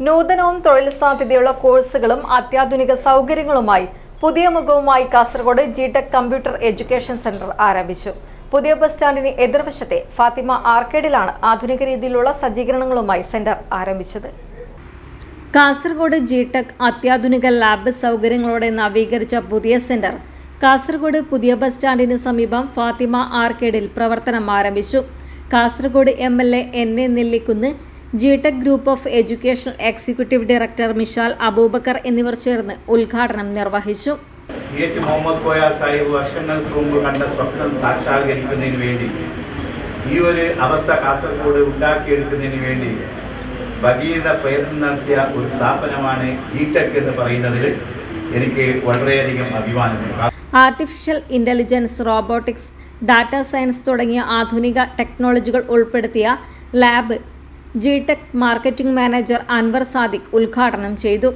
നൂതനവും തൊഴിൽ സാധ്യതയുള്ള കോഴ്സുകളും അത്യാധുനിക സൗകര്യങ്ങളുമായി പുതിയ മുഖവുമായി Kasaragod G Tech computer education centre ആരംഭിച്ചു. പുതിയ ബസ് സ്റ്റാൻഡിന് എതിർവശത്തെ ഫാത്തിമ ആർക്കേഡിലാണ് ആധുനിക രീതിയിലുള്ള സജ്ജീകരണങ്ങളുമായി സെന്റർ ആരംഭിച്ചത്. കാസർഗോഡ് ജി ടെക് അത്യാധുനിക ലാബ് സൗകര്യങ്ങളോടെ നവീകരിച്ച പുതിയ സെന്റർ കാസർഗോഡ് പുതിയ ബസ് സ്റ്റാൻഡിന് സമീപം ഫാത്തിമ ആർക്കേഡിൽ പ്രവർത്തനം ആരംഭിച്ചു. Kasaragod M L A N A Nellikkunnu G-Tec group of educational executive director Mishal Aboobacker എന്നിവർ ചേർന്ന് ഉദ്ഘാടനം നിർവഹിച്ചു. സി എച്ച് മുഹമ്മദ് കോയ സാഹിബ് വർഷങ്ങൾക്ക് മുമ്പ് കണ്ട സ്വപ്നം സാക്ഷാത്കരിക്കുന്നതിന് വേണ്ടി ഈ ഒരു അവസ്ഥ കാസർഗോഡ് ഉണ്ടാക്കിയെടുക്കുന്നതിന് വേണ്ടി ഭഗീരഥ പ്രയത്നം നടത്തിയ ഒരു സ്ഥാപനമാണ് ജിടെക് എന്ന് പറയുന്നതിൽ എനിക്ക് വളരെയധികം അഭിമാനമുണ്ട്. Artificial intelligence robotics data science തുടങ്ങിയ ആധുനിക ടെക്നോളജികൾ ഉൾപ്പെടുത്തിയ ലാബ് ജിടെക് മാർക്കറ്റിംഗ് മാനേജർ അൻവർ സാദിഖ് ഉദ്ഘാടനം ചെയ്തു.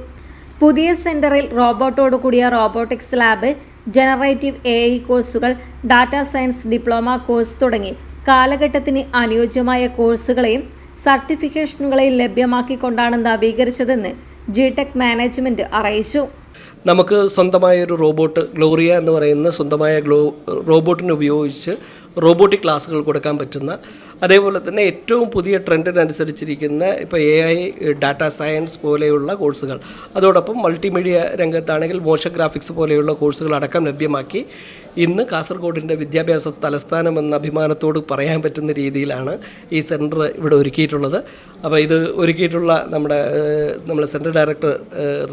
പുതിയ സെന്ററിൽ റോബോട്ടോട് കൂടിയ robotics lab generative A I കോഴ്സുകൾ ഡാറ്റാ സയൻസ് ഡിപ്ലോമ കോഴ്സ് തുടങ്ങി. കാലഘട്ടത്തിന് അനുയോജ്യമായ കോഴ്സുകളെയും സർട്ടിഫിക്കേഷനുകളെയും ലഭ്യമാക്കിക്കൊണ്ടാണ് നവീകരിച്ചതെന്ന് ജി ടെക് മാനേജ്മെന്റ് അറിയിച്ചു. നമുക്ക് സ്വന്തമായ ഒരു റോബോട്ട് ഗ്ലോറിയ എന്ന് പറയുന്ന സ്വന്തമായ ഗ്ലോ റോബോട്ടിനെ ഉപയോഗിച്ച് റോബോട്ടിക് ക്ലാസ്സുകൾ കൊടുക്കാൻ പറ്റുന്ന അതേപോലെ തന്നെ ഏറ്റവും പുതിയ ട്രെൻഡിനനുസരിച്ചിരിക്കുന്ന ഇപ്പോൾ എ ഐ ഡാറ്റ സയൻസ് പോലെയുള്ള കോഴ്സുകൾ. അതോടൊപ്പം മൾട്ടിമീഡിയ രംഗത്താണെങ്കിൽ മോഷൻ ഗ്രാഫിക്സ് പോലെയുള്ള കോഴ്സുകൾ അടക്കം ലഭ്യമാക്കി ഇന്ന് കാസർഗോഡിന്റെ വിദ്യാഭ്യാസ തലസ്ഥാനം എന്ന അഭിമാനത്തോട് പറയാൻ പറ്റുന്ന രീതിയിലാണ് ഈ സെന്റർ ഇവിടെ ഒരുക്കിയിട്ടുള്ളത്. അപ്പോൾ ഇത് ഒരുക്കിയിട്ടുള്ള നമ്മുടെ നമ്മുടെ സെന്റർ ഡയറക്ടർ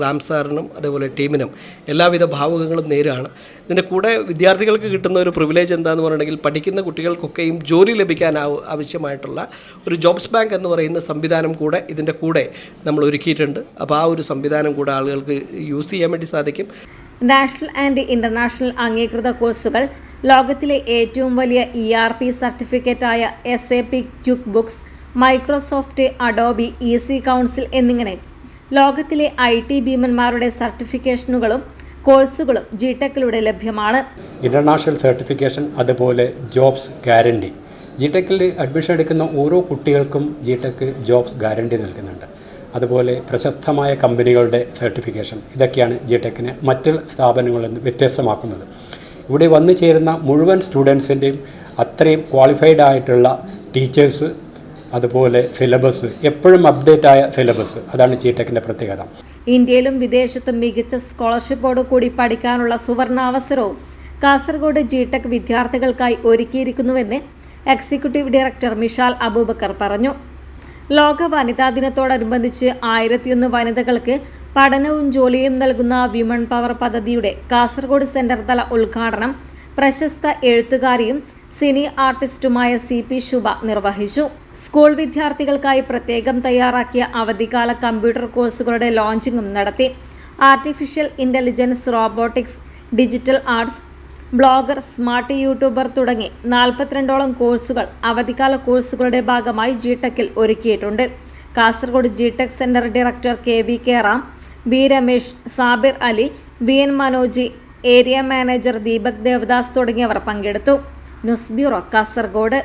റാം സാറിനും അതേപോലെ ടീമിനും എല്ലാവിധ ഭാവുകങ്ങളും നേരാണ്. ഇതിന്റെ കൂടെ വിദ്യാർത്ഥികൾക്ക് കിട്ടുന്ന ഒരു പ്രിവിലേജ് എന്താന്ന് പറഞ്ഞിട്ടുണ്ടെങ്കിൽ പഠിക്കുന്ന കുട്ടികൾക്കൊക്കെയും ജോലി ലഭിക്കാൻ ആവശ്യമായിട്ടുള്ള ഒരു ജോബ്സ് ബാങ്ക് എന്ന് പറയുന്ന സംവിധാനം കൂടെ ഇതിന്റെ കൂടെ നമ്മൾ ഒരുക്കിയിട്ടുണ്ട്. അപ്പോൾ ആ ഒരു സംവിധാനം കൂടെ ആളുകൾക്ക് യൂസ് ചെയ്യാൻ വേണ്ടി സാധിക്കും. നാഷണൽ ആൻഡ് ഇന്റർനാഷണൽ അംഗീകൃത കോഴ്സുകൾ. ലോകത്തിലെ ഏറ്റവും വലിയ E R P സർട്ടിഫിക്കറ്റായ S A P QuickBooks Microsoft Adobe E C council എന്നിങ്ങനെ ലോകത്തിലെ ഐ ടി ഭീമന്മാരുടെ സർട്ടിഫിക്കേഷനുകളും കോഴ്സുകളും ജിടെക്കിലൂടെ ലഭ്യമാണ്. ഇന്റർനാഷണൽ സർട്ടിഫിക്കേഷൻ അതുപോലെ ജോബ്സ് ഗ്യാരണ്ടി ജി ടെക്കിൽ അഡ്മിഷൻ എടുക്കുന്ന ഓരോ കുട്ടികൾക്കും ജി ടെക് ജോബ്സ് ഗ്യാരണ്ടി നൽകുന്നുണ്ട്. അതുപോലെ പ്രശസ്തമായ കമ്പനികളുടെ സർട്ടിഫിക്കേഷൻ ഇതൊക്കെയാണ് ജി ടെക്കിനെ മറ്റ് സ്ഥാപനങ്ങളിൽ നിന്ന് വ്യത്യസ്തമാക്കുന്നത്. ഇവിടെ വന്നു ചേരുന്ന മുഴുവൻ സ്റ്റുഡൻസിന്റെയും അത്രയും ക്വാളിഫൈഡ് ആയിട്ടുള്ള ടീച്ചേഴ്സ് അതുപോലെ സിലബസ് എപ്പോഴും അപ്ഡേറ്റ് ആയ സിലബസ് അതാണ് ജിടെക്കിന്റെ പ്രത്യേകത. ഇന്ത്യയിലും വിദേശത്തും മികച്ച സ്കോളർഷിപ്പോട് കൂടി പഠിക്കാനുള്ള സുവർണാവസരവും കാസർഗോഡ് ജിടെക് വിദ്യാർത്ഥികൾക്കായി ഒരുക്കിയിരിക്കുന്നുവെന്ന് എക്സിക്യൂട്ടീവ് ഡയറക്ടർ മിഷാൽ അബൂബക്കർ പറഞ്ഞു. ലോക വനിതാ ദിനത്തോടനുബന്ധിച്ച് ആയിരത്തിയൊന്ന് വനിതകൾക്ക് പഠനവും ജോലിയും നൽകുന്ന വിമൺ പവർ പദ്ധതിയുടെ കാസർഗോഡ് സെന്റർ തല ഉദ്ഘാടനം പ്രശസ്ത എഴുത്തുകാരിയും സിനി ആർട്ടിസ്റ്റുമായ സി പി ശുഭ നിർവഹിച്ചു. സ്കൂൾ വിദ്യാർത്ഥികൾക്കായി പ്രത്യേകം തയ്യാറാക്കിയ അവധിക്കാല കമ്പ്യൂട്ടർ കോഴ്സുകളുടെ ലോഞ്ചിങ്ങും നടത്തി. Artificial intelligence robotics digital arts blogger smart YouTuber തുടങ്ങി നാൽപ്പത്തിരണ്ടോളം കോഴ്സുകൾ അവധിക്കാല കോഴ്സുകളുടെ ഭാഗമായി ജിടെക്കിൽ ഒരുക്കിയിട്ടുണ്ട്. Kasaragod G Tech centre director K V K Ram V Ramesh Sabir Ali V N Manoj area manager Deepak Devadas തുടങ്ങിയവർ പങ്കെടുത്തു. News bureau Kasaragod.